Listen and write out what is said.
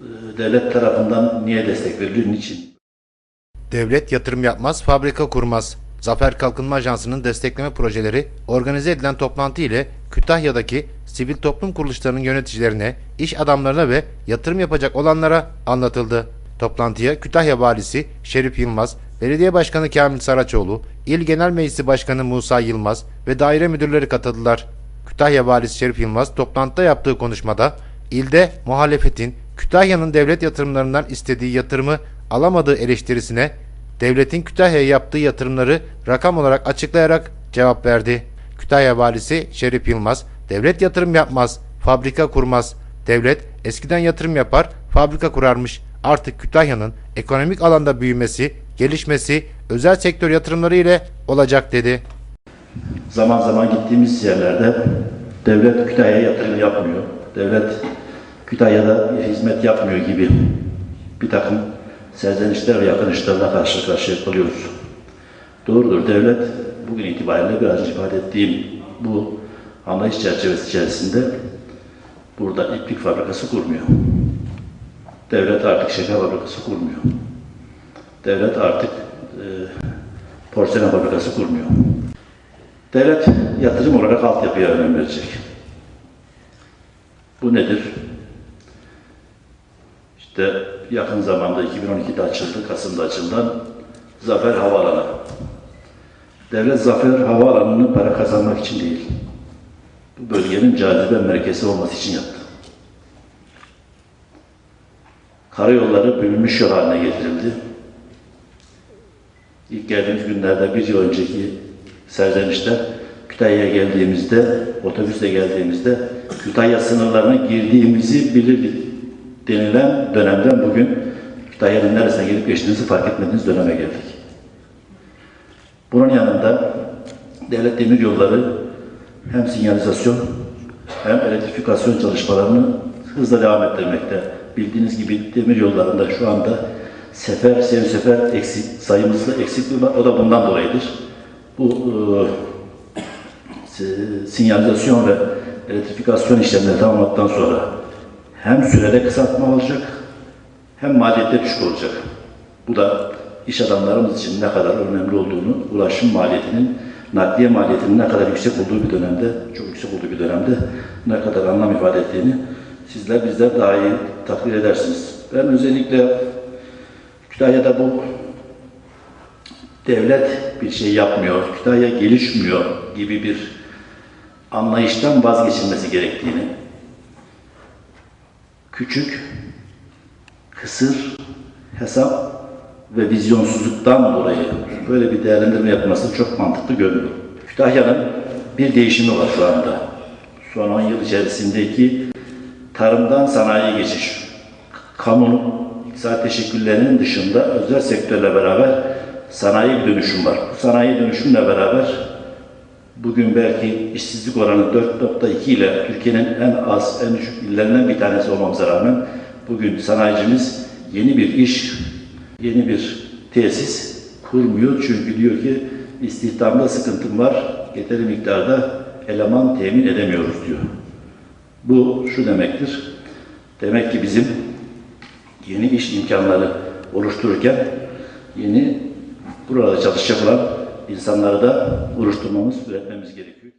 e, devlet tarafından niye destek veriliyor, niçin? Devlet yatırım yapmaz, fabrika kurmaz. Zafer Kalkınma Ajansı'nın destekleme projeleri organize edilen toplantı ile Kütahya'daki sivil toplum kuruluşlarının yöneticilerine, iş adamlarına ve yatırım yapacak olanlara anlatıldı. Toplantıya Kütahya Valisi Şerif Yılmaz, Belediye Başkanı Kamil Saraçoğlu, İl Genel Meclisi Başkanı Musa Yılmaz ve daire müdürleri katıldılar. Kütahya Valisi Şerif Yılmaz toplantıda yaptığı konuşmada ilde muhalefetin Kütahya'nın devlet yatırımlarından istediği yatırımı alamadığı eleştirisine devletin Kütahya'ya yaptığı yatırımları rakam olarak açıklayarak cevap verdi. Kütahya Valisi Şerif Yılmaz, devlet yatırım yapmaz, fabrika kurmaz. Devlet eskiden yatırım yapar, fabrika kurarmış. Artık Kütahya'nın ekonomik alanda büyümesi, gelişmesi özel sektör yatırımları ile olacak dedi. Zaman zaman gittiğimiz yerlerde devlet Kütahya'ya yatırım yapmıyor. Devlet Kütahya'da hizmet yapmıyor gibi bir takım serzenişler ve yakınışlarla karşı karşıya kalıyoruz. Doğrudur devlet bugün itibariyle biraz ifade ettiğim bu anlayış çerçevesi içerisinde burada iplik fabrikası kurmuyor. Devlet artık şeker fabrikası kurmuyor. Devlet artık e, porselen fabrikası kurmuyor. Devlet yatırım olarak altyapıya önem verecek. Bu nedir? İşte yakın zamanda 2012'de açıldı, Kasım'da açılan Zafer Havaalanı. Devlet Zafer Havaalanı'nı para kazanmak için değil, bu bölgenin cazibe merkezi olması için yaptı. Karayolları bölünmüş yol haline getirildi. İlk geldiğimiz günlerde bir yıl önceki serzenişler Kütahya'ya geldiğimizde, otobüsle geldiğimizde Kütahya sınırlarına girdiğimizi bilirdik denilen dönemden bugün Kütahya'nın neresine gelip geçtiğinizi fark etmediğiniz döneme geldik. Bunun yanında devlet demir yolları hem sinyalizasyon hem elektrifikasyon çalışmalarını hızla devam ettirmekte. Bildiğiniz gibi demir yollarında şu anda sefer, seyir sefer eksik, sayımızda eksiklik var. O da bundan dolayıdır. Bu e, si- sinyalizasyon ve elektrifikasyon işlemleri tamamladıktan sonra hem sürede kısaltma olacak hem maliyette düşük olacak. Bu da iş adamlarımız için ne kadar önemli olduğunu, ulaşım maliyetinin, nakliye maliyetinin ne kadar yüksek olduğu bir dönemde, çok yüksek olduğu bir dönemde ne kadar anlam ifade ettiğini sizler bizler daha iyi takdir edersiniz. Ben özellikle Kütahya'da bu devlet bir şey yapmıyor, Kütahya gelişmiyor gibi bir anlayıştan vazgeçilmesi gerektiğini, küçük, kısır, hesap ve vizyonsuzluktan dolayı böyle bir değerlendirme yapılması çok mantıklı görünüyor. Kütahya'nın bir değişimi var şu anda. Son 10 yıl içerisindeki tarımdan sanayiye geçiş. Kamunun iktisat teşekküllerinin dışında özel sektörle beraber sanayi dönüşüm var. Bu sanayi dönüşümle beraber bugün belki işsizlik oranı 4.2 ile Türkiye'nin en az, en düşük illerinden bir tanesi olmamıza rağmen bugün sanayicimiz yeni bir iş, yeni bir tesis kurmuyor. Çünkü diyor ki istihdamda sıkıntım var, yeteri miktarda eleman temin edemiyoruz diyor. Bu şu demektir. Demek ki bizim yeni iş imkanları oluştururken yeni burada çalışacak olan insanları da oluşturmamız, üretmemiz gerekiyor.